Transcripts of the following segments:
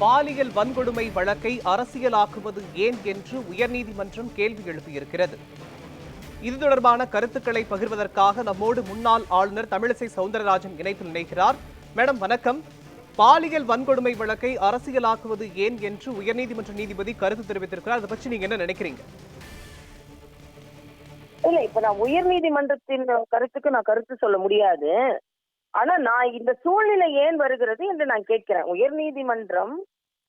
பாலியல் வன்கொடுமை வழக்கை அரசியலாக்குவது ஏன் என்று உயர்நீதிமன்றம் கேள்வி எழுப்பியிருக்கிறது. இது தொடர்பான கருத்துக்களை பகிர்வதற்காக நம்மோடு முன்னாள் ஆளுநர் தமிழிசை சவுந்தரராஜன் இணைப்பில் இணைகிறார் மேடம் வணக்கம். பாலியல் வன்கொடுமை வழக்கை அரசியலாக்குவது ஏன் என்று உயர்நீதிமன்ற நீதிபதி கருத்து தெரிவித்திருக்கிறார். அதை பற்றி நீங்க என்ன நினைக்கிறீங்க? இல்ல இப்ப நான் உயர் நீதிமன்றத்தின் கருத்துக்கு நான் கருத்து சொல்ல முடியாது. ஆனா நான் இந்த சூழ்நிலை ஏன் வருகிறது என்று நான் கேட்கிறேன். உயர் நீதிமன்றம்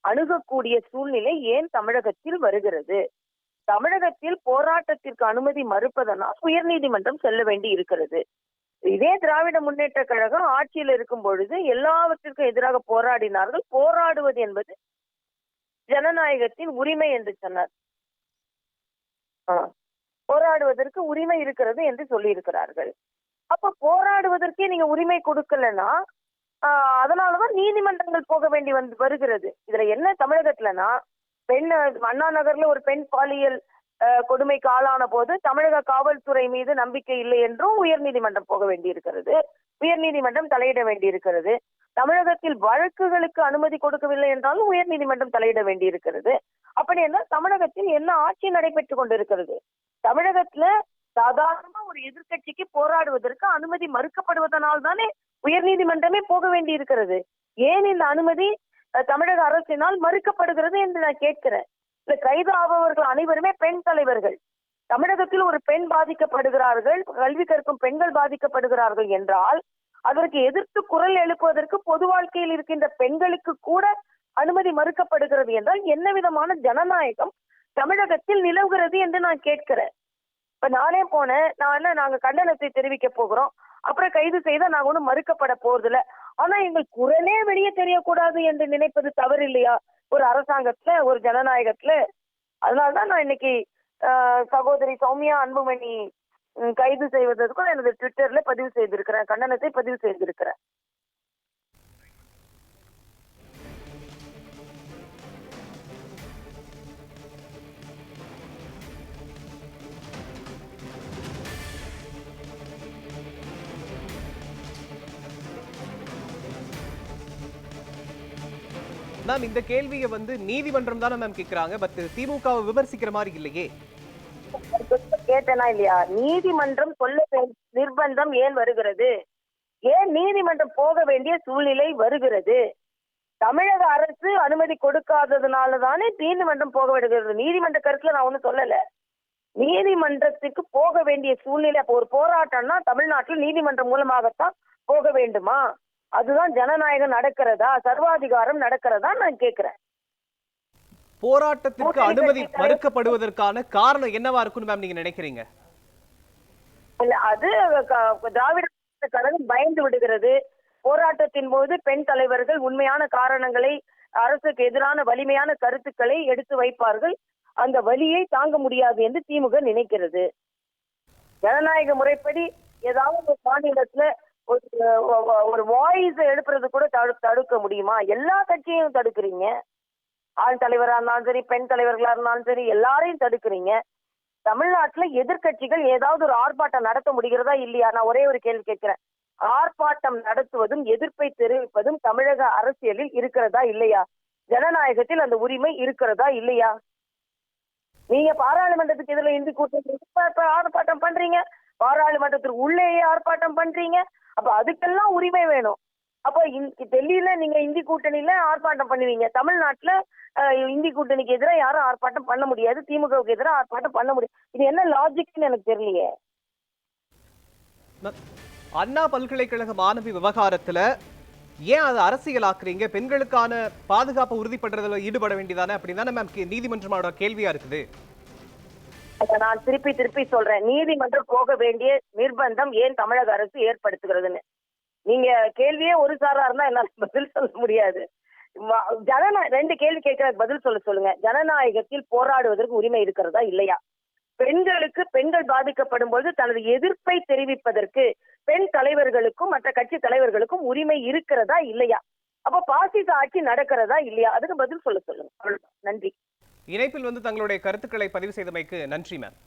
அணுகக்கூடிய சூழ்நிலை ஏன் தமிழகத்தில் வருகிறது? தமிழகத்தில் போராட்டத்திற்கு அனுமதி மறுப்பதனால் உயர் நீதிமன்றம் செல்ல வேண்டி இருக்கிறது. இதே திராவிட முன்னேற்ற கழகம் ஆட்சியில் இருக்கும் பொழுது எல்லாவற்றிற்கும் எதிராக போராடினார்கள். போராடுவது என்பது ஜனநாயகத்தின் உரிமை என்று சொன்னார். போராடுவதற்கு உரிமை இருக்கிறது என்று சொல்லியிருக்கிறார்கள். அப்ப போராடுவதற்கே நீங்க உரிமை கொடுக்கலன்னா அதனாலதான் நீதிமன்றங்கள் போக வேண்டி வந்து வருகிறது. இதுல என்ன தமிழகத்துலனா பெண் அண்ணா நகர்ல ஒரு பெண் பாலியல் ஆஹ், கொடுமைக்கு ஆளான போது தமிழக காவல்துறை மீது நம்பிக்கை இல்லை என்றும் உயர்நீதிமன்றம் போக வேண்டி இருக்கிறது. உயர்நீதிமன்றம் தலையிட வேண்டி இருக்கிறது. தமிழகத்தில் வழக்குகளுக்கு அனுமதி கொடுக்கவில்லை என்றாலும் உயர்நீதிமன்றம் தலையிட வேண்டி இருக்கிறது. அப்படி என்றால் தமிழகத்தில் என்ன ஆட்சி நடைபெற்றுக் கொண்டிருக்கிறது? தமிழகத்துல சாதாரணமா ஒரு எதிர்க்கட்சிக்கு போராடுவதற்கு அனுமதி மறுக்கப்படுவதனால் தானே உயர்நீதிமன்றமே போக வேண்டி இருக்கிறது ஏன் இந்த அனுமதி தமிழக அரசினால் மறுக்கப்படுகிறது என்று நான் கேட்கிறேன். இல்ல கைது ஆபவர்கள் அனைவருமே பெண் தலைவர்கள். தமிழகத்தில் ஒரு பெண் பாதிக்கப்படுகிறார்கள் கல்வி கற்கும் பெண்கள் பாதிக்கப்படுகிறார்கள் என்றால் அதற்கு எதிர்த்து குரல் எழுப்புவதற்கு பொது வாழ்க்கையில் இருக்கின்ற பெண்களுக்கு கூட அனுமதி மறுக்கப்படுகிறது என்றால் என்ன விதமான ஜனநாயகம் தமிழகத்தில் நிலவுகிறது என்று நான் கேட்கிறேன். இப்ப நானே போனேன். நான் என்ன நாங்க கண்டனத்தை தெரிவிக்க போகிறோம். அப்புறம் கைது செய்தா நாங்க ஒண்ணும் மறுக்கப்பட போறதில்ல. ஆனா எங்கள் குரலே வெளியே தெரியக்கூடாது என்று நினைப்பது தவறு இல்லையா ஒரு அரசாங்கத்துல ஒரு ஜனநாயகத்துல. அதனாலதான் நான் இன்னைக்கு ஆஹ், சகோதரி சௌமியா அன்புமணி கைது செய்வதற்கும் எனது ட்விட்டர்ல பதிவு செய்திருக்கிறேன். கண்டனத்தை பதிவு செய்திருக்கிறேன். மேம் இந்த கேள்வியை வந்து நீதிமன்றம் தானே மேம் கேட்கிறாங்க பட் திமுகவை விமர்சிக்கிற மாதிரி இல்லையே. கேட்டனா இல்லையா? நீதிமன்றம் சொல்ல நிர்பந்தம் ஏன் வருகிறது? ஏன் நீதிமன்றம் போக வேண்டிய சூழ்நிலை வருகிறது? தமிழக அரசு அனுமதி கொடுக்காததுனால தானே நீதிமன்றம் போக வேண்டியது நீதிமன்ற கருத்துல நான் ஒன்றும் சொல்லல. நீதிமன்றத்துக்கு போக வேண்டிய சூழ்நிலை அப்போ ஒரு போராட்டம்னா தமிழ்நாட்டில் நீதிமன்றம் மூலமாகத்தான் போக வேண்டுமா? அதுதான் ஜனநாயகம் நடக்கிறதா? சர்வாதிகாரம் நடக்கிறதா நான் கேட்கிறேன் போராட்டத்திற்கு அனுமதி மறுக்கப்படுவதற்கான காரணம் என்னவா இருக்குன்னு மேம் நீங்க நினைக்கிறீங்க? இல்ல அது திராவிட கழகம் பயந்து விடுகிறது. போராட்டத்தின் போது பெண் தலைவர்கள் உண்மையான காரணங்களை அரசுக்கு எதிரான வலிமையான கருத்துக்களை எடுத்து வைப்பார்கள். அந்த வலியை தாங்க முடியாது என்று திமுக நினைக்கிறது. ஜனநாயக முறைப்படி ஏதாவது ஒரு மாநிலத்துல ஒரு வாய்ஸ் எழுப்புறது கூட தடு தடுக்க முடியுமா? எல்லா கட்சியையும் தடுக்கிறீங்க. ஆண் தலைவரா இருந்தாலும் சரி பெண் தலைவர்களா இருந்தாலும் சரி எல்லாரையும் தடுக்கிறீங்க. தமிழ்நாட்டுல எதிர்கட்சிகள் ஏதாவது ஒரு ஆர்ப்பாட்டம் நடத்த முடிகிறதா இல்லையா? நான் ஒரே ஒரு கேள்வி கேட்கிறேன். ஆர்ப்பாட்டம் நடத்துவதும் எதிர்ப்பை தெரிவிப்பதும் தமிழக அரசியலில் இருக்கிறதா இல்லையா? ஜனநாயகத்தில் அந்த உரிமை இருக்கிறதா இல்லையா? நீங்க பாராளுமன்றத்துக்கு எதிரில் இந்தி கூட்டணி இப்ப இப்ப ஆர்ப்பாட்டம் பண்றீங்க. பாராளுமன்றத்திற்கு உள்ளேயே ஆர்ப்பாட்டம் பண்றீங்க. அப்ப அதுக்கெல்லாம் உரிமை வேணும். அப்போ இந்~ டெல்லியில நீங்க இந்தி கூட்டணியில ஆர்ப்பாட்டம் பண்ணுவீங்க. தமிழ்நாட்டுல இந்தி கூட்டணிக்கு எதிராக யாரும் ஆர்ப்பாட்டம் பண்ண முடியாது. திமுகவுக்கு எதிராக ஆர்ப்பாட்டம் பண்ண முடியாது. இது என்ன லாஜிக்னு எனக்கு தெரியலையே. அண்ணா பல்கலைக்கழக மாணவி விவகாரத்துல ஏன் அதை அரசியலாக்குறீங்க? பெண்களுக்கான பாதுகாப்பை உறுதிப்படுறதுல ஈடுபட வேண்டியதானே? அப்படின்னு தானே மேம் நீதிமன்றமோட கேள்வியா இருக்குது. நான் திருப்பி திருப்பி சொல்றேன். நீதிமன்றம் போக வேண்டிய நிர்பந்தம் ஏன் தமிழக அரசு ஏற்படுத்துகிறதுன்னு. நீங்க கேள்வியே ஒரு சாரா இருந்தா என்னால பதில் சொல்ல முடியாது. ம- ரெண்டு கேள்வி கேட்கறதுக்கு பதில் சொல்ல சொல்லுங்க. ஜனநாயகத்தில் போராடுவதற்கு உரிமை இருக்கிறதா இல்லையா? பெண்களுக்கு பெண்கள் பாதிக்கப்படும் போது தனது எதிர்ப்பை தெரிவிப்பதற்கு பெண் தலைவர்களுக்கும் மற்ற கட்சி தலைவர்களுக்கும் உரிமை இருக்கிறதா இல்லையா? அப்ப பாசிச ஆட்சி நடக்கிறதா இல்லையா? அதுக்கு பதில் சொல்ல சொல்லுங்க. நன்றி. இணைப்பில் வந்து தங்களுடைய கருத்துக்களை பதிவு செய்தமைக்கு நன்றி மேம்